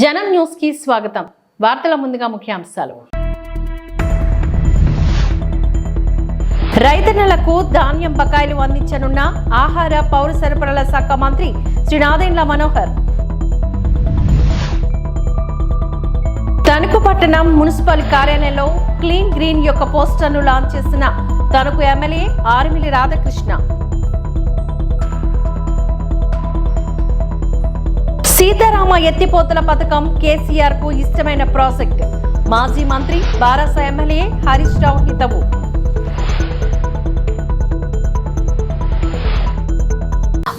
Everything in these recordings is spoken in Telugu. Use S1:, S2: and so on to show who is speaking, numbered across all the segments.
S1: జనం న్యూస్కి స్వాగతం. వార్తల ముందుగా ముఖ్యాంశాలు. రైతన్నలకు ధాన్యం బకాయిలు అందించనున్న ఆహార పౌర సరఫరాల శాఖ మంత్రి శ్రీ నాదెండ్ల మనోహర్. తణుకు పట్టణం మున్సిపల్ కార్యాలయంలో క్లీన్ గ్రీన్ యొక్క పోస్టర్ను లాంచ్ చేసిన తణుకు ఎమ్మెల్యే ఆర్మిలి రాధాకృష్ణ. సీతారామ ఎత్తిపోతల పథకం కేసీఆర్కు ఇష్టమైన ప్రాజెక్ట్. మాజీ మంత్రి బారస ఎమ్మెల్యే హరీష్ రావు హితవు.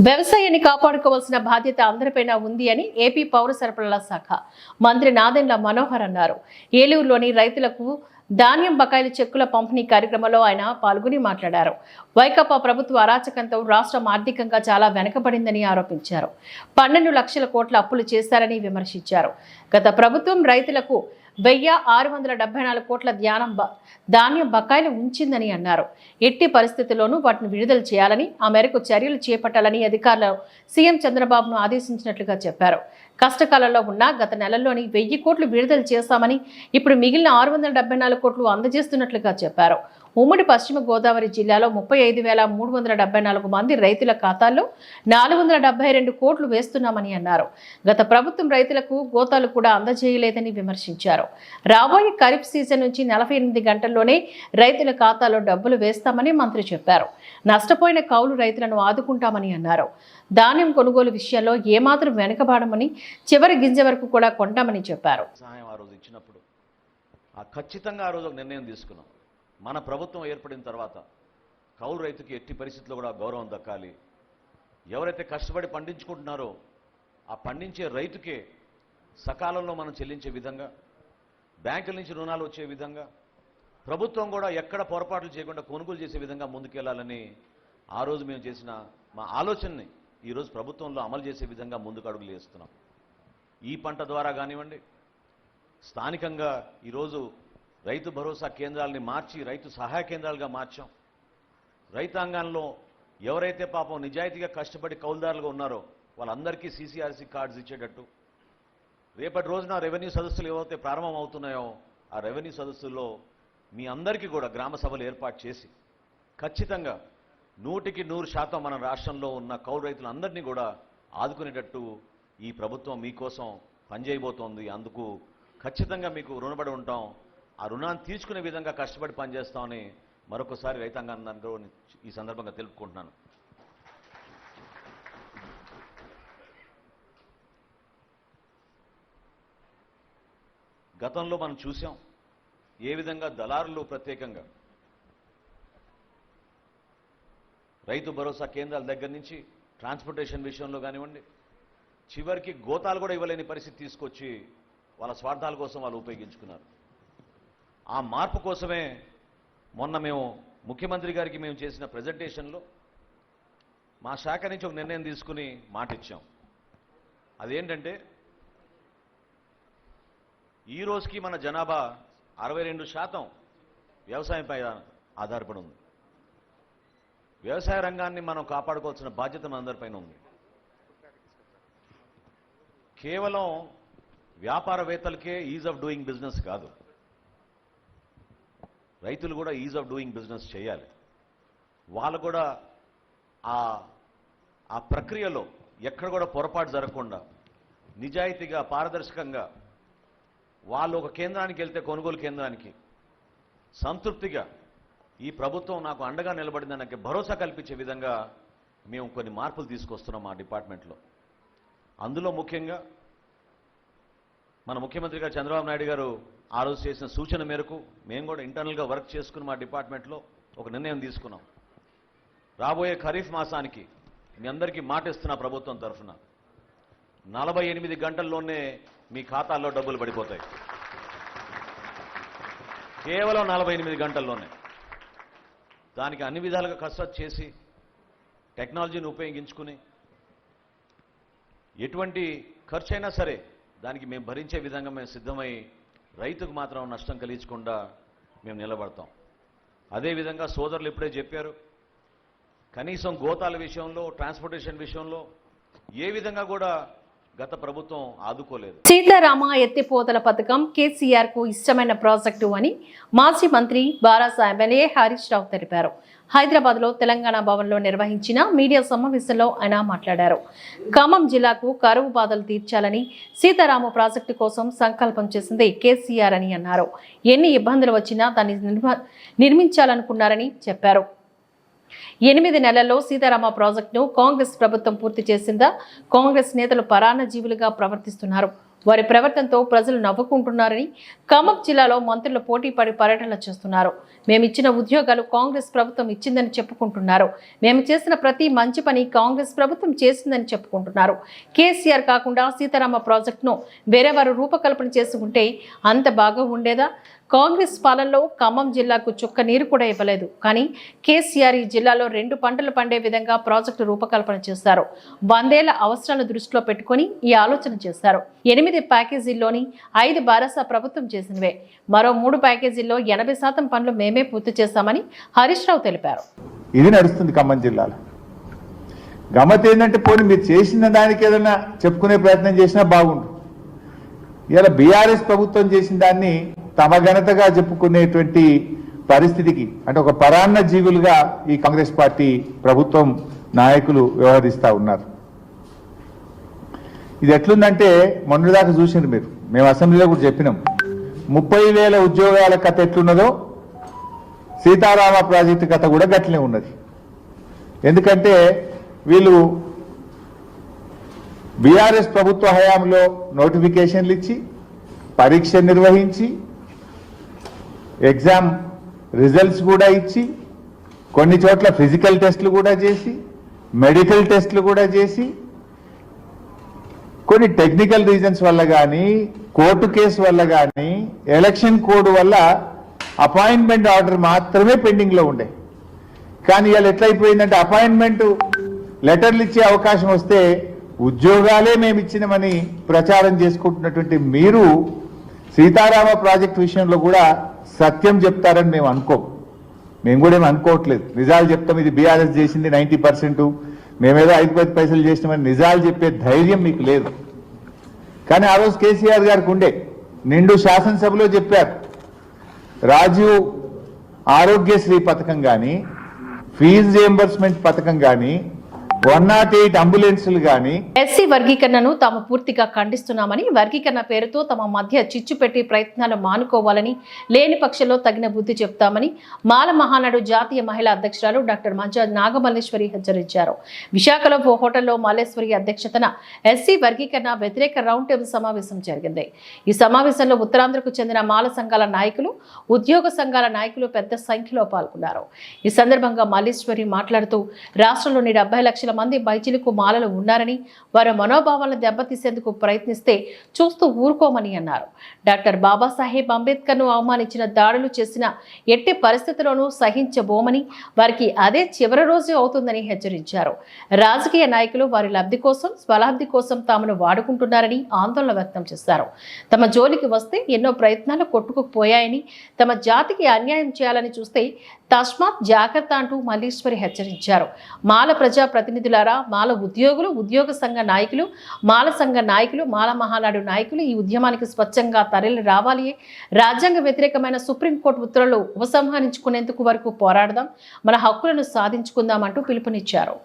S1: వ్యవసాయాన్ని కాపాడుకోవాల్సిన బాధ్యత అందరిపైన ఉంది అని ఏపీ పౌర సరఫరాల శాఖ మంత్రి నాదెండ్ల మనోహర్ అన్నారు. ఏలూరులోని రైతులకు ధాన్యం బకాయిల చెక్కుల పంపిణీ కార్యక్రమంలో ఆయన పాల్గొని మాట్లాడారు. వైకాపా ప్రభుత్వ అరాచకంతో రాష్ట్రం ఆర్థికంగా చాలా వెనకబడిందని ఆరోపించారు. పన్నెండు లక్షల కోట్ల అప్పులు చేశారని విమర్శించారు. గత ప్రభుత్వం రైతులకు వెయ్యి ఆరు వందల డెబ్బై నాలుగు కోట్ల ధ్యానం ధాన్యం బకాయిలు ఉంచిందని అన్నారు. ఎట్టి పరిస్థితుల్లోనూ వాటిని విడుదల చేయాలని ఆ మేరకు చర్యలు చేపట్టాలని అధికారులు సీఎం చంద్రబాబును ఆదేశించినట్లుగా చెప్పారు. కష్టకాలంలో ఉన్న గత నెలల్లోని వెయ్యి కోట్లు విడుదల చేశామని ఇప్పుడు మిగిలిన ఆరు వందల నాలుగు కోట్లు అందజేస్తున్నట్లుగా చెప్పారు. ఉమ్మడి పశ్చిమ గోదావరి జిల్లాలో ముప్పై ఐదు వేల మూడు వందల డెబ్బై నాలుగు మంది రైతుల ఖాతాల్లో నాలుగు వందల డెబ్బై రెండు కోట్లు వేస్తున్నామని అన్నారు. గత ప్రభుత్వం రైతులకు గోతాలు కూడా అందజేయలేదని విమర్శించారు. రాబోయే ఖరీఫ్ సీజన్ నుంచి నలభై ఎనిమిది గంటల్లోనే రైతుల ఖాతాలో డబ్బులు వేస్తామని మంత్రి చెప్పారు. నష్టపోయిన కౌలు రైతులను ఆదుకుంటామని అన్నారు. ధాన్యం కొనుగోలు విషయంలో ఏమాత్రం వెనుకబాడమని చివరి గింజ వరకు కూడా కొంటామని చెప్పారు.
S2: ఖచ్చితంగా ఆ రోజు ఒక నిర్ణయం తీసుకున్నాం. మన ప్రభుత్వం ఏర్పడిన తర్వాత కౌలు రైతుకి ఎట్టి పరిస్థితుల్లో కూడా గౌరవం దక్కాలి. ఎవరైతే కష్టపడి పండించుకుంటున్నారో ఆ పండించే రైతుకే సకాలంలో మనం చెల్లించే విధంగా బ్యాంకుల నుంచి రుణాలు వచ్చే విధంగా ప్రభుత్వం కూడా ఎక్కడ పొరపాట్లు చేయకుండా కొనుగోలు చేసే విధంగా ముందుకెళ్ళాలని ఆ రోజు మేము చేసిన మా ఆలోచనని ఈరోజు ప్రభుత్వంలో అమలు చేసే విధంగా ముందుకు అడుగులు వేస్తున్నాం. ఈ పంట ద్వారా కానివ్వండి స్థానికంగా ఈరోజు రైతు భరోసా కేంద్రాలని మార్చి రైతు సహాయ కేంద్రాలుగా మార్చాం. రైతాంగంలో ఎవరైతే పాపం నిజాయితీగా కష్టపడి కౌలుదారులుగా ఉన్నారో వాళ్ళందరికీ సీసీఆర్సీ కార్డ్స్ ఇచ్చేటట్టు. రేపటి రోజున రెవెన్యూ సదస్సులు ఏవైతే ప్రారంభం అవుతున్నాయో ఆ రెవెన్యూ సదస్సుల్లో మీ అందరికీ కూడా గ్రామ సభలు ఏర్పాటు చేసి ఖచ్చితంగా నూటికి నూరు శాతం మన రాష్ట్రంలో ఉన్న కౌలు రైతులందరినీ కూడా ఆదుకునేటట్టు ఈ ప్రభుత్వం మీకోసం పనిచేయబోతోంది. అందుకు ఖచ్చితంగా మీకు రుణపడి ఉంటాం. ఆ రుణాన్ని తీర్చుకునే విధంగా కష్టపడి పనిచేస్తామని మరొకసారి రైతాంగాన్ని ఈ సందర్భంగా తెలుపుకుంటున్నాను. గతంలో మనం చూసాం ఏ విధంగా దళారులు ప్రత్యేకంగా రైతు భరోసా కేంద్రాల దగ్గర నుంచి ట్రాన్స్పోర్టేషన్ విషయంలో కానివ్వండి చివరికి గోతాలు కూడా ఇవ్వలేని పరిస్థితి తీసుకొచ్చి వాళ్ళ స్వార్థాల కోసం వాళ్ళు ఉపయోగించుకున్నారు. ఆ మార్పు కోసమే మొన్న మేము ముఖ్యమంత్రి గారికి మేము చేసిన ప్రజెంటేషన్లో మా శాఖ నుంచి ఒక నిర్ణయం తీసుకుని మాట ఇచ్చాం. అదేంటంటే ఈ రోజుకి మన జనాభా అరవై రెండు శాతం వ్యవసాయంపై ఆధారపడి ఉంది. వ్యవసాయ రంగాన్ని మనం కాపాడుకోవాల్సిన బాధ్యత మనందరిపైన ఉంది. కేవలం వ్యాపారవేత్తలకే ఈజ్ ఆఫ్ డూయింగ్ బిజినెస్ కాదు. రైతులు కూడా ఈజ్ ఆఫ్ డూయింగ్ బిజినెస్ చేయాలి. వాళ్ళు కూడా ఆ ఆ ప్రక్రియలో ఎక్కడ కూడా పొరపాటు జరగకుండా నిజాయితీగా పారదర్శకంగా వాళ్ళు ఒక కేంద్రానికి వెళ్తే కొనుగోలు కేంద్రానికి సంతృప్తిగా ఈ ప్రభుత్వం నాకు అండగా నిలబడిందని నాకు భరోసా కల్పించే విధంగా మేము కొన్ని మార్పులు తీసుకొస్తున్నాం మా డిపార్ట్మెంట్లో. అందులో ముఖ్యంగా మన ముఖ్యమంత్రి గారు చంద్రబాబు నాయుడు గారు ఆ రోజు చేసిన సూచన మేరకు మేము కూడా ఇంటర్నల్గా వర్క్ చేసుకుని మా డిపార్ట్మెంట్లో ఒక నిర్ణయం తీసుకున్నాం. రాబోయే ఖరీఫ్ మాసానికి మీ అందరికీ మాట ఇస్తున్నా ప్రభుత్వం తరఫున నలభై ఎనిమిది గంటల్లోనే మీ ఖాతాల్లో డబ్బులు పడిపోతాయి. కేవలం నలభై ఎనిమిది గంటల్లోనే. దానికి అన్ని విధాలుగా కసరత్ చేసి టెక్నాలజీని ఉపయోగించుకుని ఎటువంటి ఖర్చు అయినా సరే దానికి మేము భరించే విధంగా మేము సిద్ధమై రైతుకు మాత్రం నష్టం కలిగించకుండా మేము నిలబడతాం. అదేవిధంగా సోదరులు ఇప్పుడే చెప్పారు కనీసం గోతాల విషయంలో ట్రాన్స్పోర్టేషన్ విషయంలో ఏ విధంగా కూడా గత ప్రభుత్వం ఆదుకోలేదు.
S1: సీతారామ ఎత్తిపోతల పథకం కేసీఆర్కు ఇష్టమైన ప్రాజెక్టు అని మాజీ మంత్రి బారాస ఎమ్మెల్యే హరీష్ రావు తెలిపారు. హైదరాబాద్లో తెలంగాణ భవన్లో నిర్వహించిన మీడియా సమావేశంలో ఆయన మాట్లాడారు. ఖమ్మం జిల్లాకు కరువు బాధలు తీర్చాలని సీతారామ ప్రాజెక్టు కోసం సంకల్పం చేసింది కేసీఆర్ అని అన్నారు. ఎన్ని ఇబ్బందులు వచ్చినా దాన్ని నిర్మించాలనుకున్నారని చెప్పారు. ఎనిమిది నెలల్లో సీతారామ ప్రాజెక్టును కాంగ్రెస్ ప్రభుత్వం పూర్తి చేసిందా? కాంగ్రెస్ నేతలు పరాన్న జీవులుగా ప్రవర్తిస్తున్నారు. వారి ప్రవర్తనతో ప్రజలు నవ్వుకుంటున్నారని ఖమ్మం జిల్లాలో మంత్రులు పోటీ పడి పర్యటనలు చేస్తున్నారు. మేము ఇచ్చిన ఉద్యోగాలు కాంగ్రెస్ ప్రభుత్వం ఇచ్చిందని చెప్పుకుంటున్నారు. మేము చేసిన ప్రతి మంచి పని కాంగ్రెస్ ప్రభుత్వం చేసిందని చెప్పుకుంటున్నారు. కేసీఆర్ కాకుండా సీతారామ ప్రాజెక్టును వేరేవారు రూపకల్పన చేసుకుంటే అంత బాగా ఉండేదా? కాంగ్రెస్ పాలనలో ఖమ్మం జిల్లాకు చుక్క నీరు కూడా ఇవ్వలేదు. కానీ కేసీఆర్ ఈ జిల్లాలో రెండు పంటలు పండే విధంగా ప్రాజెక్టు రూపకల్పన చేశారు. వందేళ్ళ అవసరాలను దృష్టిలో పెట్టుకొని ఈ ఆలోచన చేశారు. ఎనిమిది ప్యాకేజీల్లోని ఐదు బారసా ప్రభుత్వం చేసినవే. మరో మూడు ప్యాకేజీల్లో ఎనభై శాతం పనులు మేమే పూర్తి చేశామని హరీష్ రావు తెలిపారు.
S3: ఇది నడుస్తుంది ఖమ్మం జిల్లాలో. గమ్మత్ ఏంటంటే పోనీ మీరు చేసిన దానికి ఏదైనా చెప్పుకునే ప్రయత్నం చేసినా బాగుండు. ఇలా బీఆర్ఎస్ ప్రభుత్వం చేసిన దాన్ని తమ ఘనతగా చెప్పుకునేటువంటి పరిస్థితికి అంటే ఒక పరాన్న జీవులుగా ఈ కాంగ్రెస్ పార్టీ ప్రభుత్వం నాయకులు వ్యవహరిస్తూ ఉన్నారు. ఇది ఎట్లుందంటే మొన్నటిదాకా చూసిండ్రు మీరు. మేము అసెంబ్లీలో కూడా చెప్పినాం. ముప్పై వేల ఉద్యోగాల కథ ఎట్లున్నదో సీతారామ ప్రాజెక్టు కథ కూడా గట్లనే ఉన్నది. ఎందుకంటే వీళ్ళు బీఆర్ఎస్ ప్రభుత్వ హయాంలో నోటిఫికేషన్లు ఇచ్చి పరీక్ష నిర్వహించి ఎగ్జామ్ రిజల్ట్స్ కూడా ఇచ్చి కొన్ని చోట్ల ఫిజికల్ టెస్టులు కూడా చేసి మెడికల్ టెస్టులు కూడా చేసి కొన్ని టెక్నికల్ రీజన్స్ వల్ల కానీ కోర్టు కేసు వల్ల కానీ ఎలక్షన్ కోడ్ వల్ల అపాయింట్మెంట్ ఆర్డర్ మాత్రమే పెండింగ్లో ఉండే. కానీ ఇవాళ ఎట్లయిపోయిందంటే అపాయింట్మెంట్ లెటర్లు ఇచ్చే అవకాశం వస్తే ఉద్యోగాలే మేము ఇచ్చినమని ప్రచారం చేసుకుంటున్నటువంటి మీరు సీతారామ ప్రాజెక్ట్ విషయంలో కూడా సత్యం చెప్తారని మేము అనుకోం. మేము కూడా ఏమి అనుకోవట్లేదు. నిజాలు చెప్తాం. ఇది బీఆర్ఎస్ చేసింది నైంటీ పర్సెంట్. మేమేదో ఐదు పది పైసలు చేసినామని నిజాలు చెప్పే ధైర్యం మీకు లేదు. కానీ ఆ రోజు కేసీఆర్ గారికి ఉండే. నిండు శాసనసభలో చెప్పారు. రాజీవ్ ఆరోగ్యశ్రీ పథకం కానీ ఫీజు రియంబర్స్మెంట్ పథకం కానీ వన్ నాట్ ఎయిట్ అంబులెన్సులు కానీ
S1: ఎస్సీ వర్గీకరణను తాము పూర్తిగా ఖండిస్తున్నామని వర్గీకరణ పేరుతో తమ మధ్య చిచ్చు పెట్టి ప్రయత్నాలు మానుకోవాలని లేని పక్షంలో తగిన బుద్ధి చెప్తామని మాల మహానాడు జాతీయ మహిళా అధ్యక్షురాలు డాక్టర్ మంజా నాగమల్లేశ్వరి హెచ్చరించారు. విశాఖలో ఓ హోటల్లో మల్లేశ్వరి అధ్యక్షతన ఎస్సీ వర్గీకరణ వ్యతిరేక రౌండ్ టేబుల్ సమావేశం జరిగింది. ఈ సమావేశంలో ఉత్తరాంధ్రకు చెందిన మాల సంఘాల నాయకులు ఉద్యోగ సంఘాల నాయకులు పెద్ద సంఖ్యలో పాల్గొన్నారు. ఈ సందర్భంగా మల్లేశ్వరి మాట్లాడుతూ రాష్ట్రంలోని డెబ్బై లక్షల మంది బైచిలకు మాలలు ఉన్నారని వారి మనోభావాలను దెబ్బతీసేందుకు ప్రయత్నిస్తే చూస్తూ ఊరుకోమని అన్నారు. డాక్టర్ బాబాసాహెబ్ అంబేద్కర్ను అవమానించిన దాడులు చేసిన ఎట్టి పరిస్థితుల్లోనూ సహించబోమని వారికి అదే చివరి రోజు అవుతుందని హెచ్చరించారు. రాజకీయ నాయకులు వారి లబ్ధి కోసం స్వలాబ్ధి కోసం తామును వాడుకుంటున్నారని ఆందోళన వ్యక్తం చేశారు. తమ జోలికి వస్తే ఎన్నో ప్రయత్నాలు కొట్టుకుపోయాయని తమ జాతికి అన్యాయం చేయాలని చూస్తే తస్మాత్ జాగ్రత్త అంటూ మల్లీశ్వరి హెచ్చరించారు. మాల ప్రజా ప్రతినిధులారా మాల ఉద్యోగులు ఉద్యోగ సంఘ నాయకులు మాల సంఘ నాయకులు మాల మహానాడు నాయకులు ఈ ఉద్యమానికి స్వచ్ఛంగా తరలి రావాలి. రాజ్యాంగ వ్యతిరేకమైన సుప్రీంకోర్టు ఉత్తర్వులు ఉపసంహరించుకునేందుకు వరకు పోరాడదాం. మన హక్కులను సాధించుకుందాం అంటూ పిలుపునిచ్చారు.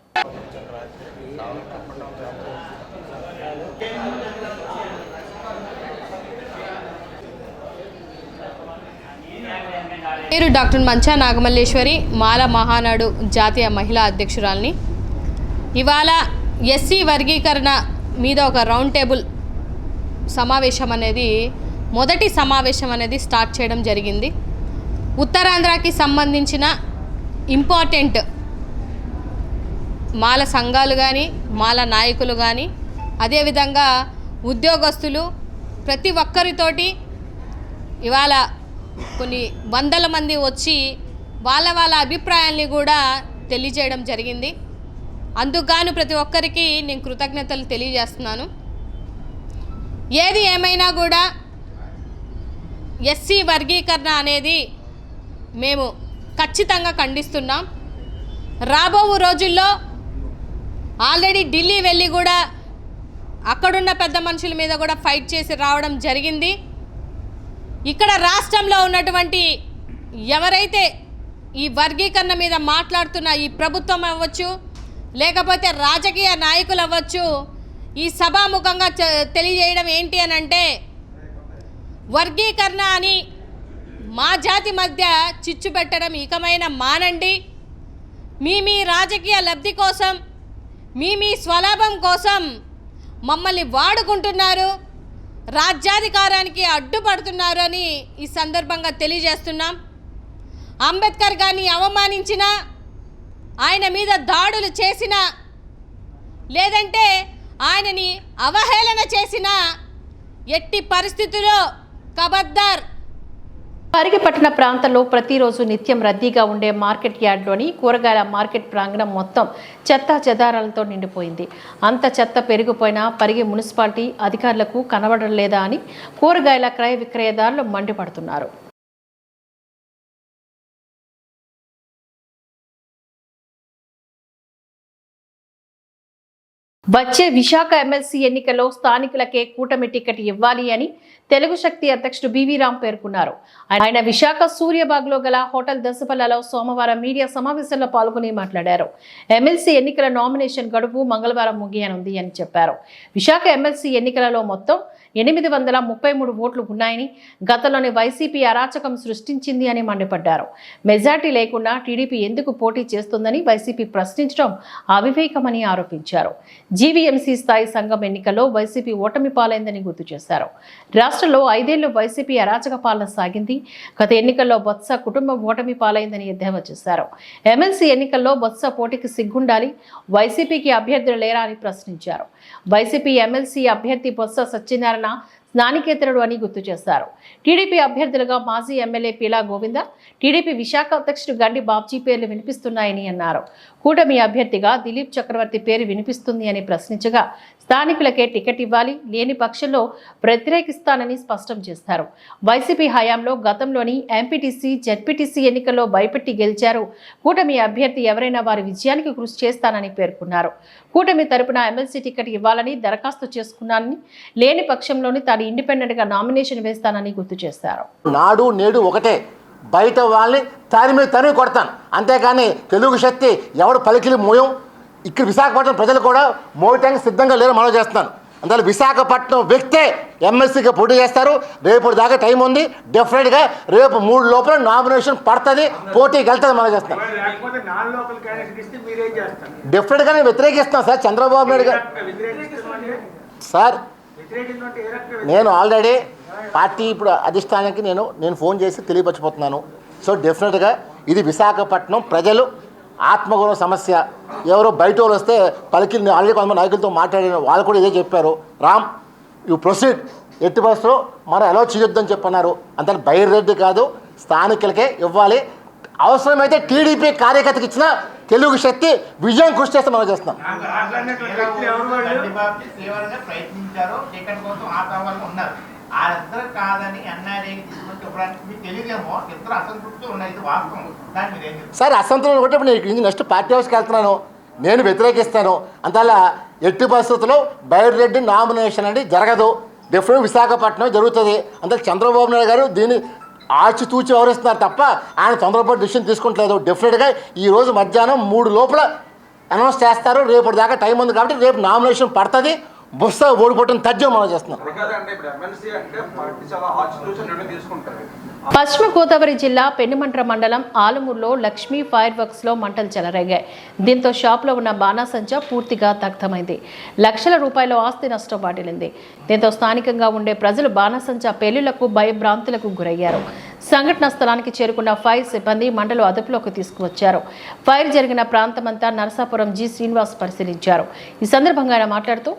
S4: పేరు డాక్టర్ మంచా నాగమల్లేశ్వరి మాల మహానాడు జాతీయ మహిళా అధ్యక్షురాల్ని. ఇవాళ ఎస్సీ వర్గీకరణ మీద ఒక రౌండ్ టేబుల్ సమావేశం అనేది మొదటి సమావేశం అనేది స్టార్ట్ చేయడం జరిగింది. ఉత్తరాంధ్రకి సంబంధించిన ఇంపార్టెంట్ మాల సంఘాలు కానీ మాల నాయకులు కానీ అదేవిధంగా ఉద్యోగస్తులు ప్రతి ఒక్కరితోటి ఇవాళ కొన్ని వందల మంది వచ్చి వాళ్ళ వాళ్ళ అభిప్రాయాల్ని కూడా తెలియజేయడం జరిగింది. అందుకు ప్రతి ఒక్కరికి నేను కృతజ్ఞతలు తెలియజేస్తున్నాను. ఏది ఏమైనా కూడా ఎస్సీ వర్గీకరణ అనేది మేము ఖచ్చితంగా ఖండిస్తున్నాం. రాబో రోజుల్లో ఆల్రెడీ ఢిల్లీ వెళ్ళి కూడా అక్కడున్న పెద్ద మనుషుల మీద కూడా ఫైట్ చేసి రావడం జరిగింది. ఇక్కడ రాష్ట్రంలో ఉన్నటువంటి ఎవరైతే ఈ వర్గీకరణ మీద మాట్లాడుతున్న ఈ ప్రభుత్వం అవ్వచ్చు లేకపోతే రాజకీయ నాయకులు అవ్వచ్చు ఈ సభాముఖంగా తెలియజేయడం ఏంటి అని అంటే వర్గీకరణ అని మా జాతి మధ్య చిచ్చు పెట్టడం ఇకమైన మానండి. మీ మీ రాజకీయ లబ్ధి కోసం మీ మీ స్వలాభం కోసం మమ్మల్ని వాడుకుంటున్నారు. రాజ్యాధికారానికి అడ్డుపడుతున్నారు అని ఈ సందర్భంగా తెలియజేస్తున్నాం. అంబేద్కర్ గారిని అవమానించిన ఆయన మీద దాడులు చేసిన లేదంటే ఆయనని అవహేళన చేసిన ఎట్టి పరిస్థితుల్లో కబద్దార్
S1: పరిగిపట్టణ ప్రాంతంలో ప్రతిరోజు నిత్యం రద్దీగా ఉండే మార్కెట్ యార్డ్లోని కూరగాయల మార్కెట్ ప్రాంగణం మొత్తం చెత్త చెదారాలతో నిండిపోయింది. అంత చెత్త పెరిగిపోయినా పరిగి మున్సిపాలిటీ అధికారులకు కనబడడం లేదా అని కూరగాయల క్రయ విక్రయదారులు మండిపడుతున్నారు. వచ్చే విశాఖ ఎమ్మెల్సీ ఎన్నికల్లో స్థానికులకే కూటమి టికెట్ ఇవ్వాలి అని తెలుగు శక్తి అధ్యక్షుడు బివి రామ్ పేర్కొన్నారు. ఆయన విశాఖ సూర్యబాగ్లో గల హోటల్ దశపల్లలో సోమవారం మీడియా సమావేశంలో పాల్గొని మాట్లాడారు. ఎమ్మెల్సీ ఎన్నికల నామినేషన్ గడువు మంగళవారం ముగియనుంది అని చెప్పారు. విశాఖ ఎమ్మెల్సీ ఎన్నికలలో మొత్తం ఎనిమిది వందల ముప్పై మూడు ఓట్లు ఉన్నాయని గతంలోని వైసీపీ అరాచకం సృష్టించింది అని మండిపడ్డారు. మెజార్టీ లేకుండా టీడీపీ ఎందుకు పోటీ చేస్తుందని వైసీపీ ప్రశ్నించడం అవివేకమని ఆరోపించారు. జీవీఎంసీ స్థాయి సంఘం ఎన్నికల్లో వైసీపీ ఓటమి పాలైందని గుర్తు చేశారు. రాష్ట్రంలో ఐదేళ్ళు వైసీపీ అరాచక పాలన సాగింది. గత ఎన్నికల్లో బొత్స కుటుంబం ఓటమి పాలైందని ఎద్దేవా చేశారు. ఎమ్మెల్సీ ఎన్నికల్లో బొత్స పోటీకి సిగ్గుండాలి వైసీపీకి అభ్యర్థులు లేరా అని ప్రశ్నించారు. వైసీపీ ఎమ్మెల్సీ అభ్యర్థి బొత్స సత్యనారాయణ స్థానికేతరుడు అని గుర్తు చేశారు టీడీపీ అభ్యర్థులుగా మాజీ ఎమ్మెల్యే పీలా గోవింద టీడీపీ విశాఖ అధ్యక్షుడు గండి బాబ్జీ పేర్లు వినిపిస్తున్నాయని అన్నారు. కూటమి అభ్యర్థిగా దిలీప్ చక్రవర్తి పేరు వినిపిస్తుంది అని ప్రశ్నించగా స్థానికులకే టికెట్ ఇవ్వాలి లేని పక్షంలో వ్యతిరేకిస్తానని స్పష్టం చేశారు వైసీపీ హయాంలో గతంలోని ఎంపీటీసీ జడ్పీటీసీ ఎన్నికల్లో భయపెట్టి గెలిచారు. కూటమి అభ్యర్థి ఎవరైనా వారి విజయానికి కృషి చేస్తానని పేర్కొన్నారు. కూటమి తరపున ఎమ్మెల్సీ టికెట్ ఇవ్వాలని దరఖాస్తు చేసుకున్నానని లేని పక్షంలోని తాను ఇండిపెండెంట్గా నామినేషన్ వేస్తానని గుర్తు చేశారు
S5: నాడు నేడు ఒకటే. బయట వాళ్ళని తరిమి తరిమి కొడతాను. అంతేకాని తెలుగు శక్తి ఎవడు పలికిలి మోయం? ఇక్కడ విశాఖపట్నం ప్రజలు కూడా మోయటానికి సిద్ధంగా లేరు మనం చేస్తున్నాను. అందువల్ల విశాఖపట్నం వ్యక్తే ఎమ్మెల్సీగా పోటీ చేస్తారు. రేపు దాకా టైం ఉంది. డెఫినెట్గా రేపు మూడు లోపల నామినేషన్ పడుతుంది. పోటీకి వెళ్తుంది మనం
S6: చేస్తారు?
S5: డెఫినెట్గా నేను వ్యతిరేకిస్తున్నాను సార్. చంద్రబాబు నాయుడు గారు సార్ నేను ఆల్రెడీ పార్టీ ఇప్పుడు అధిష్టానానికి నేను నేను ఫోన్ చేసి తెలియపరచిపోతున్నాను సో డెఫినెట్గా ఇది విశాఖపట్నం ప్రజలు ఆత్మగౌరవ సమస్య. ఎవరో బయట వాళ్ళు వస్తే పలికి ఆల్రెడీ కొంతమంది నాయకులతో మాట్లాడిన వాళ్ళు కూడా ఇదే చెప్పారు. రామ్ యూ ప్రొసీడ్ ఎట్టి బస్సులో మనం ఎలా చేయొద్దని చెప్పన్నారు. అంత బైరెడ్డి కాదు. స్థానికులకే ఇవ్వాలి. అవసరమైతే టీడీపీ కార్యకర్తకి ఇచ్చిన తెలుగు శక్తి విజయం కృషి చేస్తే మనం చేస్తున్నాం.
S7: వాళ్ళిద్దరు కాదని మీకు తెలియదేమో. ఇద్దరు ఉన్నాయి. ఇది వాస్తవం. దాన్ని మీరు ఏం
S5: సార్ అసంతరం ఒకటి ఇప్పుడు నేను నెక్స్ట్ పార్టీ హౌస్కి వెళ్తున్నాను. నేను వ్యతిరేకిస్తాను. అంతలా ఎట్టి పరిస్థితుల్లో బైరెడ్డి నామినేషన్ అనేది జరగదు. డెఫినెట్ విశాఖపట్నం జరుగుతుంది. అంతే చంద్రబాబు నాయుడు గారు దీన్ని ఆచితూచి వివరిస్తున్నారు తప్ప ఆయన తొందరపాటు డిసిషన్ తీసుకుంటలేదు. డెఫినెట్గా ఈ రోజు మధ్యాహ్నం మూడు లోపల అనౌన్స్ చేస్తారు. రేపటి దాకా టైం ఉంది కాబట్టి రేపు నామినేషన్ పడుతుంది. బుస్స ఓడిపోవటం తథ్యం మనం చేస్తున్నాం.
S1: పశ్చిమ గోదావరి జిల్లా పెనుమంట్ర మండలం ఆలుమూరులో లక్ష్మీ ఫైర్ వర్క్స్లో మంటలు చెలరేగాయి. దీంతో షాప్లో ఉన్న బాణాసంచ పూర్తిగా దగ్ధమైంది. లక్షల రూపాయల ఆస్తి నష్టం వాటిల్లింది. దీంతో స్థానికంగా ఉండే ప్రజలు బాణాసంచ పేలులకు భయభ్రాంతులకు గురయ్యారు. సంఘటన స్థలానికి చేరుకున్న ఫైర్ సిబ్బంది మంటలు అదుపులోకి తీసుకువచ్చారు. ఫైర్ జరిగిన ప్రాంతమంతా నరసాపురం జి శ్రీనివాస్ పరిశీలించారు. ఈ సందర్భంగా ఆయన మాట్లాడుతూ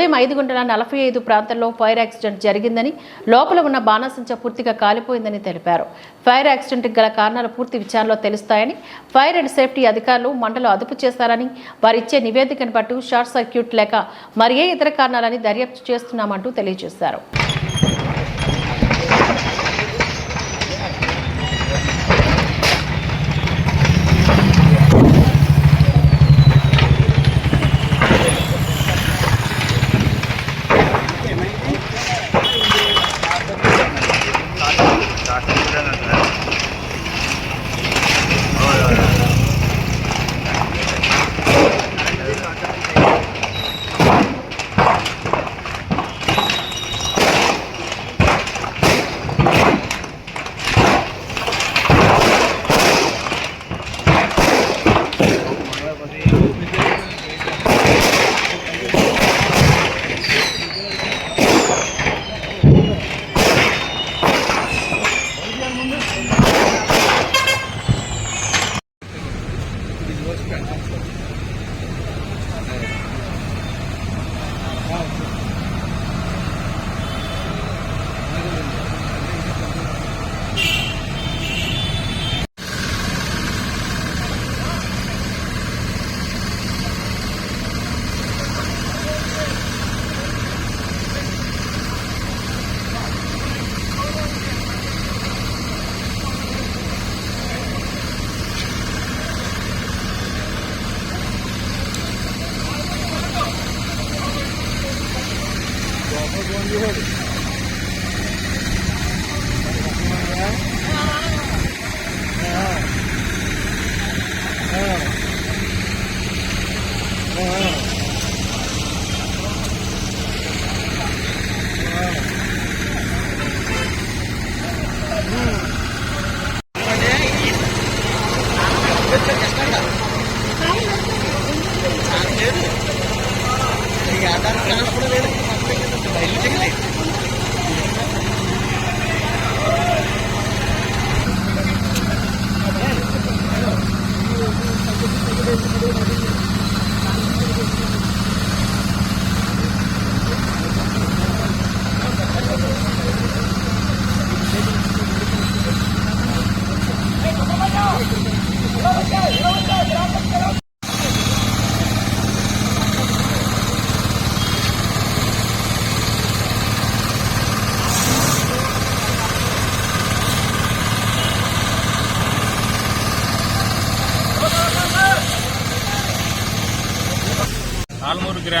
S1: ఉదయం ఐదు గంటల నలభై ఐదు ప్రాంతంలో ఫైర్ యాక్సిడెంట్ జరిగిందని లోపల ఉన్న బాణాసంచ పూర్తిగా కాలిపోయిందని తెలిపారు. ఫైర్ యాక్సిడెంట్కి గల కారణాలు పూర్తి విచారణలో తెలుస్తాయని ఫైర్ అండ్ సేఫ్టీ అధికారులు మండలం అదుపు చేస్తారని వారిచ్చే నివేదికను బట్టు షార్ట్ సర్క్యూట్ లేక మరి ఇతర కారణాలని దర్యాప్తు చేస్తున్నామంటూ తెలియజేశారు.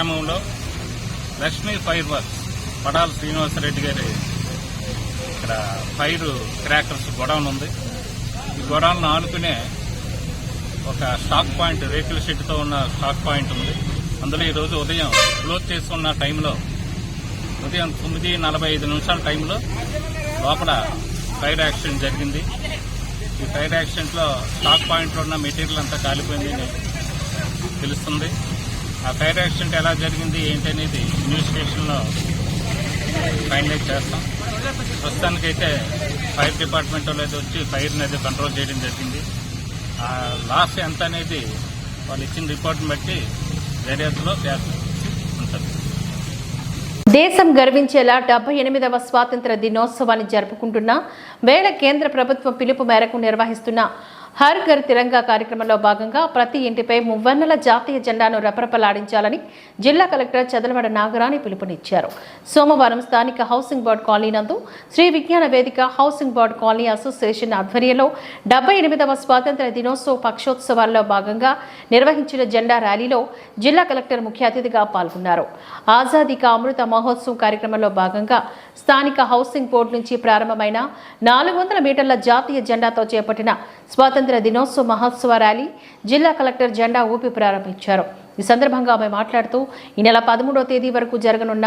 S8: గ్రామంలో లక్ష్మీ ఫైర్ వర్క్స్ పడాల శ్రీనివాసరెడ్డి గారి ఇక్కడ ఫైర్ క్రాకర్స్ గొడవన్ ఉంది. ఈ గొడవలను ఆనుకునే ఒక స్టాక్ పాయింట్ రేకుల షెడ్తో ఉన్న స్టాక్ పాయింట్ ఉంది. అందులో ఈరోజు ఉదయం క్లోజ్ చేసుకున్న టైంలో ఉదయం తొమ్మిది నలభై ఐదు నిమిషాల టైంలో లోపల ఫైర్ యాక్సిడెంట్ జరిగింది. ఈ ఫైర్ యాక్సిడెంట్లో స్టాక్ పాయింట్లో ఉన్న మెటీరియల్ అంతా కాలిపోయింది అని తెలుస్తుంది. ఆ ఫైర్ యాక్సిడెంట్ ఎలా జరిగింది ఏంటి అనేది న్యూస్ స్టేషన్లో ఫైనలైజ్ చేస్తాం. ప్రస్తుతానికైతే ఫైర్ డిపార్ట్మెంట్ వాళ్ళు అయితే వచ్చి ఫైర్ని అయితే కంట్రోల్ చేయడం జరిగింది. ఆ లాస్ ఎంత అనేది వాళ్ళు ఇచ్చిన రిపోర్ట్ని బట్టి దర్యాప్తులో ఉంటుంది.
S1: దేశం గర్వించేలా డెబ్బై ఎనిమిదవ స్వాతంత్ర దినోత్సవాన్ని జరుపుకుంటున్న వేళ కేంద్ర ప్రభుత్వం పిలుపు మేరకు నిర్వహిస్తున్న హర్ ఘర్ తిరంగా కార్యక్రమంలో భాగంగా ప్రతి ఇంటిపై మువ్వన్నెల జాతీయ జెండాను రెపరెపలాడించాలని జిల్లా కలెక్టర్ చదలవడ నాగరాణి పిలుపునిచ్చారు. సోమవారం స్థానిక హౌసింగ్ బోర్డు కాలనీ నందు శ్రీ విజ్ఞాన వేదిక హౌసింగ్ బోర్డు కాలనీ అసోసియేషన్ ఆధ్వర్యంలో డెబ్బై ఎనిమిదవ స్వాతంత్ర దినోత్సవ పక్షోత్సవాల్లో భాగంగా నిర్వహించిన జెండా ర్యాలీలో జిల్లా కలెక్టర్ ముఖ్య అతిథిగా పాల్గొన్నారు. ఆజాదీ కా అమృత మహోత్సవం కార్యక్రమంలో భాగంగా స్థానిక హౌసింగ్ బోర్డు నుంచి ప్రారంభమైన నాలుగు వందల మీటర్ల జాతీయ జెండాతో చేపట్టిన స్వాతంత్ర దినోత్సవ మహోత్సవ ర్యాలీ జిల్లా కలెక్టర్ జెండా ఊపి ప్రారంభించారు. ఈ సందర్భంగా ఆమె మాట్లాడుతూ ఈ నెల పదమూడవ తేదీ వరకు జరగనున్న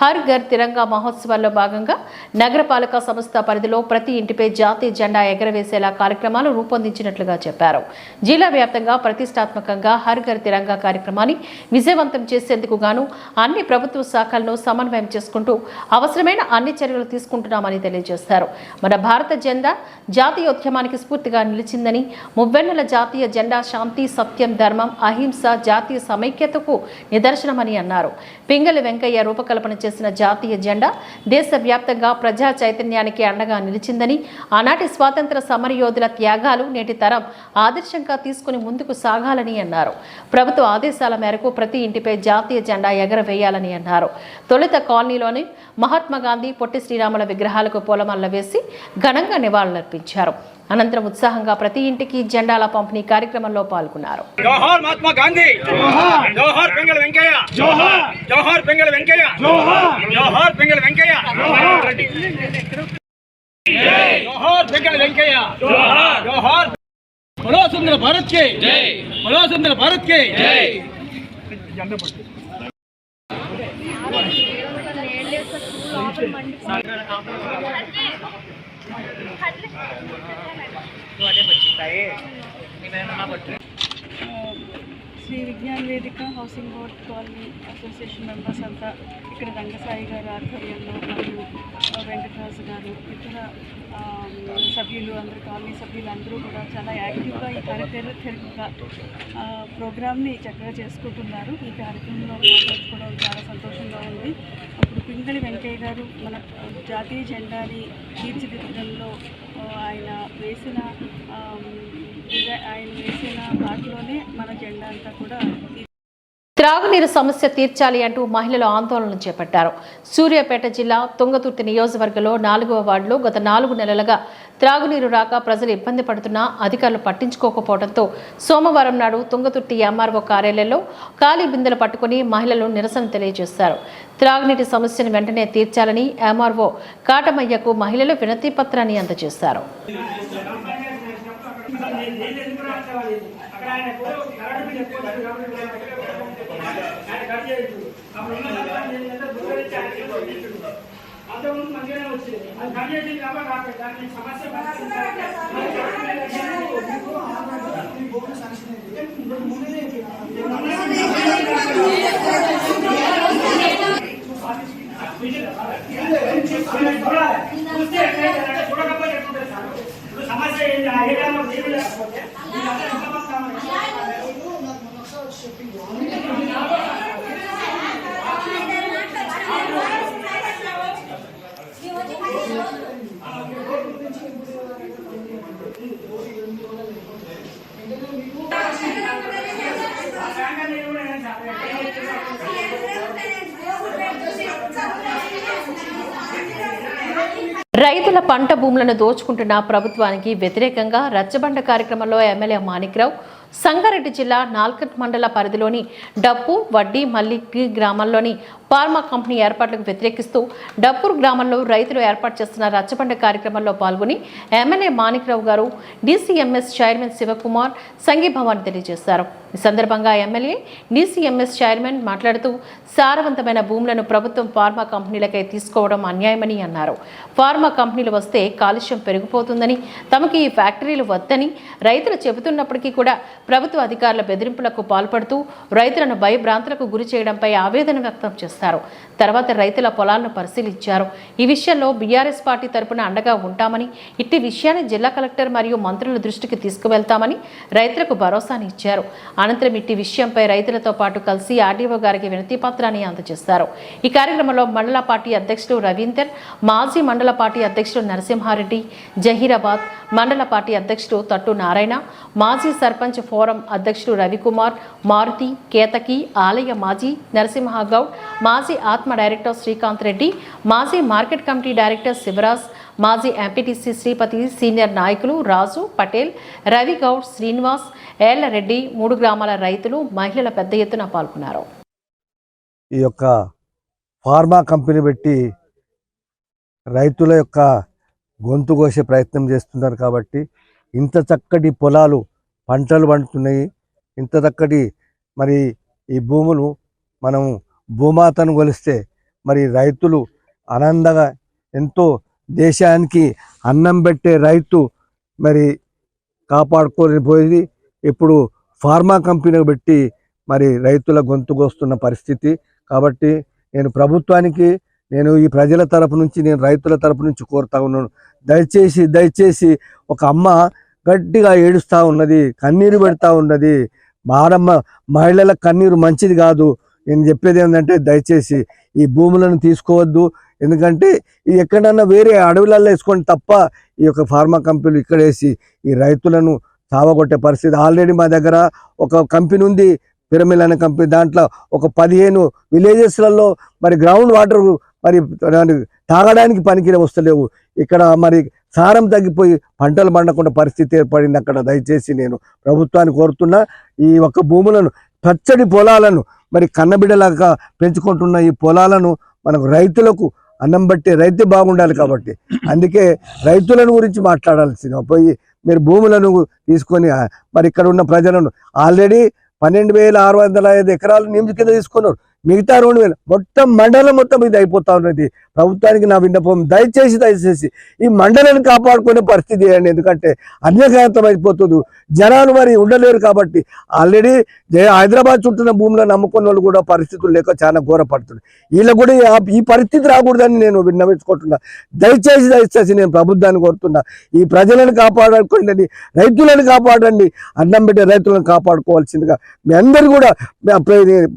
S1: హర్ ఘర్ తిరంగా మహోత్సవాల్లో భాగంగా నగరపాలక సంస్థ పరిధిలో ప్రతి ఇంటిపై జాతీయ జెండా ఎగరవేసేలా కార్యక్రమాలు రూపొందించినట్లుగా చెప్పారు. జిల్లా వ్యాప్తంగా ప్రతిష్టాత్మకంగా హర్ ఘర్ తిరంగా కార్యక్రమాన్ని విజయవంతం చేసేందుకు గాను అన్ని ప్రభుత్వ శాఖలను సమన్వయం చేసుకుంటూ అవసరమైన అన్ని చర్యలు తీసుకుంటున్నామని తెలియజేశారు మన భారత జెండా జాతీయోద్యమానికి స్ఫూర్తిగా నిలిచిందని మువ్వెన్నెల జాతీయ జెండా శాంతి సత్యం ధర్మం అహింస జాతీయ సమైక్యతకు నిదర్శనమని అన్నారు. పింగళి వెంకయ్య రూపకల్పన చేసిన జాతీయ జెండా దేశవ్యాప్తంగా ప్రజా చైతన్యానికి అండగా నిలిచిందని ఆనాటి స్వాతంత్ర సమరయోధుల త్యాగాలు నేటి తరం ఆదర్శంగా తీసుకుని ముందుకు సాగాలని అన్నారు. ప్రభుత్వ ఆదేశాల మేరకు ప్రతి ఇంటిపై జాతీయ జెండా ఎగరవేయాలని అన్నారు. తొలుత కాలనీలోని మహాత్మా గాంధీ పొట్టి శ్రీరాముల విగ్రహాలకు పూలమాల వేసి ఘనంగా నివాళులర్పించారు. అనంతరం ఉత్సాహంగా ప్రతి ఇంటికి జెండాల పంపిణీ కార్యక్రమంలో పాల్గొన్నారు.
S9: జోహార్ మహాత్మా గాంధీ! జోహార్! జోహార్ పెంగళ వెంకయ్య! జోహార్! జోహార్ పెంగళ వెంకయ్య! జోహార్! జోహార్ పెంగళ వెంకయ్య! జోహార్! పెంగళ వెంకయ్య! జోహార్! జోహార్ బలో సుందర భారత్ కే! జై! బలో సుందర భారత్ కే! జై!
S10: Shri Vignan Vedika housing board colony association members అంతా ఇక్కడ రంగసాయి గారి ఆధ్వర్యంలో మరియు వెంకటరాజు గారు ఇతర సభ్యులు అందరు కాలనీ సభ్యులు అందరూ కూడా చాలా యాక్టివ్గా ఈ కార్యక్రమంగా ప్రోగ్రామ్ని చక్కగా చేసుకుంటున్నారు. ఈ కార్యక్రమంలో పాల్గొనడం చాలా సంతోషంగా ఉంది. పింగళి వెంకయ్య గారు మన జాతీయ జెండాని తీర్చిదిద్దడంలో ఆయన వేసిన ఆయన వేసిన వాటిలోనే మన జెండా అంతా కూడా
S1: త్రాగునీరు సమస్య తీర్చాలి అంటూ మహిళలు ఆందోళన చేపట్టారు. సూర్యాపేట జిల్లా తుంగతుర్తి నియోజకవర్గంలో నాలుగవ వార్డులో గత నాలుగు నెలలుగా త్రాగునీరు రాక ప్రజలు ఇబ్బంది పడుతున్నా అధికారులు పట్టించుకోకపోవడంతో సోమవారం నాడు తుంగతుర్తి ఎంఆర్ఓ కార్యాలయంలో ఖాళీ బిందెలు పట్టుకుని మహిళలు నిరసన తెలియజేశారు. త్రాగునీటి సమస్యను వెంటనే తీర్చాలని ఎంఆర్ఓ కాటమయ్యకు మహిళలు వినతి పత్రాన్ని అందజేశారు.
S9: అక్కడ ఆయన అంతకుముందు మంచిగానే అది కట్ చేసింది కాబట్టి రాలేదు. దానికి సమస్య చూడకపోతే ఎట్లుంటుంది సార్ ఇప్పుడు సమస్య ఏంటి ఆ ఏరియాలో నీళ్ళు లేకపోతే ఎంత బతుకుతామని
S1: రైతుల పంట భూములను దోచుకుంటున్న ప్రభుత్వానికి వ్యతిరేకంగా రచ్చబండ కార్యక్రమంలో ఎమ్మెల్యే మాణిక్రావు సంగారెడ్డి జిల్లా నాల్కట్ మండల పరిధిలోని డప్పు వడ్డీ మల్లికి గ్రామాల్లోని ఫార్మా కంపెనీ ఏర్పాట్లకు వ్యతిరేకిస్తూ డప్పూర్ గ్రామంలో రైతులు ఏర్పాటు చేస్తున్న రచ్చబండ కార్యక్రమంలో పాల్గొని ఎమ్మెల్యే మాణిక్రావు గారు డీసీఎంఎస్ చైర్మన్ శివకుమార్ సంఘీభావాన్ని తెలియజేశారు. ఈ సందర్భంగా ఎమ్మెల్యే డీసీఎంఎస్ చైర్మన్ మాట్లాడుతూ సారవంతమైన భూములను ప్రభుత్వం ఫార్మా కంపెనీలకై తీసుకోవడం అన్యాయమని అన్నారు. ఫార్మా కంపెనీలు వస్తే కాలుష్యం పెరిగిపోతుందని తమకు ఈ ఫ్యాక్టరీలు వద్దని రైతులు చెబుతున్నప్పటికీ కూడా ప్రభుత్వ అధికారుల బెదిరింపులకు పాల్పడుతూ రైతులను భయభ్రాంతులకు గురి చేయడంపై ఆవేదన వ్యక్తం చేస్తారు. తర్వాత రైతుల పొలాలను పరిశీలించారు. ఈ విషయంలో బీఆర్ఎస్ పార్టీ తరపున అండగా ఉంటామని ఇట్టి విషయాన్ని జిల్లా కలెక్టర్ మరియు మంత్రుల దృష్టికి తీసుకువెళ్తామని రైతులకు భరోసాని ఇచ్చారు అనంతరం ఇట్టి విషయంపై రైతులతో పాటు కలిసి ఆర్డీఓ గారికి వినతి పత్రాన్ని అందజేస్తారు. ఈ కార్యక్రమంలో మండల పార్టీ అధ్యక్షుడు రవీందర్ మాజీ మండల పార్టీ అధ్యక్షుడు నరసింహారెడ్డి జహీరాబాద్ మండల పార్టీ అధ్యక్షుడు తట్టు నారాయణ మాజీ సర్పంచ్ ఫోరం అధ్యక్షుడు రవికుమార్ మారుతి కేతకి ఆలయ మాజీ నరసింహగౌడ్ మాజీ ఆత్మ డైరెక్టర్ శ్రీకాంత్ రెడ్డి మాజీ మార్కెట్ కమిటీ డైరెక్టర్ శివరాజ్ మాజీ ఎంపీటీసీ శ్రీపతి సీనియర్ నాయకులు రాజు పటేల్ రవిగౌడ్ శ్రీనివాస్ ఏళ్ళరెడ్డి మూడు గ్రామాల రైతులు మహిళల పెద్ద ఎత్తున పాల్గొన్నారు.
S11: ఈ యొక్క ఫార్మా కంపెనీ పెట్టి రైతుల యొక్క గొంతు కోసే ప్రయత్నం చేస్తున్నారు కాబట్టి ఇంత చక్కటి పొలాలు పంటలు పండుతున్నాయి. ఇంత చక్కటి మరి ఈ భూములు మనం భూమాతను కొలిస్తే మరి రైతులు ఆనందంగా ఎంతో దేశానికి అన్నం పెట్టే రైతు మరి కాపాడుకొని పోయి ఇప్పుడు ఫార్మా కంపెనీ పెట్టి మరి రైతుల గొంతుకొస్తున్న పరిస్థితి. కాబట్టి నేను ప్రభుత్వానికి నేను ఈ ప్రజల తరపు నుంచి నేను రైతుల తరపు నుంచి కోరుతా ఉన్నాను. దయచేసి దయచేసి ఒక అమ్మ గట్టిగా ఏడుస్తూ ఉన్నది కన్నీరు పెడతా ఉన్నది. మారమ్మ మహిళల కన్నీరు మంచిది కాదు. నేను చెప్పేది ఏంటంటే దయచేసి ఈ భూములను తీసుకోవద్దు. ఎందుకంటే ఎక్కడన్నా వేరే అడవులలో వేసుకోండి తప్ప ఈ యొక్క ఫార్మా కంపెనీలు ఇక్కడ వేసి ఈ రైతులను చావగొట్టే పరిస్థితి ఆల్రెడీ మా దగ్గర ఒక కంపెనీ ఉంది పిరమిల్ అనే కంపెనీ. దాంట్లో ఒక పదిహేను విలేజెస్లలో మరి గ్రౌండ్ వాటర్ మరి తాగడానికి పనికి వస్తలేవు ఇక్కడ మరి సారం తగ్గిపోయి పంటలు పండకుండా పరిస్థితి ఏర్పడింది అక్కడ. దయచేసి నేను ప్రభుత్వాన్ని కోరుతున్నా ఈ ఒక్క భూములను పచ్చడి పొలాలను మరి కన్నబిడ్డలాగా పెంచుకుంటున్న ఈ పొలాలను మనకు రైతులకు అన్నం బట్టి రైతు బాగుండాలి కాబట్టి. అందుకే రైతులను గురించి మాట్లాడాల్సింది. పోయి మీరు భూములను తీసుకొని మరి ఇక్కడ ఉన్న ప్రజలను ఆల్రెడీ పన్నెండు వేల ఆరు వందల ఐదు ఎకరాలు నియమిత కింద తీసుకున్నారు. మిగతా రెండు వేలు. మొత్తం మండలం మొత్తం ఇది అయిపోతా ఉన్నది. ప్రభుత్వానికి నా విన్నపం దయచేసి దయచేసి ఈ మండలాన్ని కాపాడుకునే పరిస్థితి చేయండి ఎందుకంటే అన్యకాంతం అయిపోతుంది. జనాలు మరి ఉండలేరు కాబట్టి ఆల్రెడీ హైదరాబాద్ చుట్టూన భూమిలో నమ్ముకున్న వాళ్ళు కూడా పరిస్థితులు లేక చాలా ఘోరపడుతుంది. వీళ్ళకు కూడా ఈ- పరిస్థితి రాకూడదని నేను విన్నవించుకుంటున్నా. దయచేసి దయచేసి నేను ప్రభుత్వాన్ని కోరుతున్నా. ఈ ప్రజలను కాపాడుకోండి రైతులను కాపాడండి. అన్నం పెట్టే రైతులను కాపాడుకోవాల్సిందిగా మీ అందరు కూడా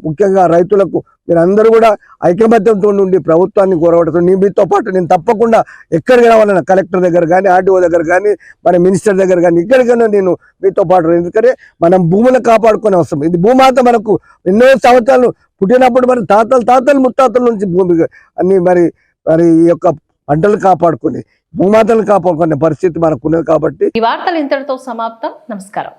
S11: ముఖ్యంగా రైతులకు మీరు అందరూ కూడా ఐకమత్యంతో ఉండి ప్రభుత్వాన్ని కోరబడుతుంది మీతో పాటు నేను తప్పకుండా ఎక్కడికి రావాలన్నా కలెక్టర్ దగ్గర కానీ ఆర్డీఓ దగ్గర కానీ మన మినిస్టర్ దగ్గర కానీ ఎక్కడికైనా నేను మీతో పాటు ఎందుకంటే మనం భూములను కాపాడుకునే అవసరం. ఇది భూమాత మనకు ఎన్నో సంవత్సరాలు పుట్టినప్పుడు మరి తాతలు తాతలు ముత్తాతల నుంచి భూమి అన్ని మరి మరి ఈ యొక్క పంటలు కాపాడుకుని భూమాతలు కాపాడుకునే పరిస్థితి మనకు ఉన్నది కాబట్టి.
S1: ఈ వార్తలు ఇంతటితో సమాప్తం. నమస్కారం.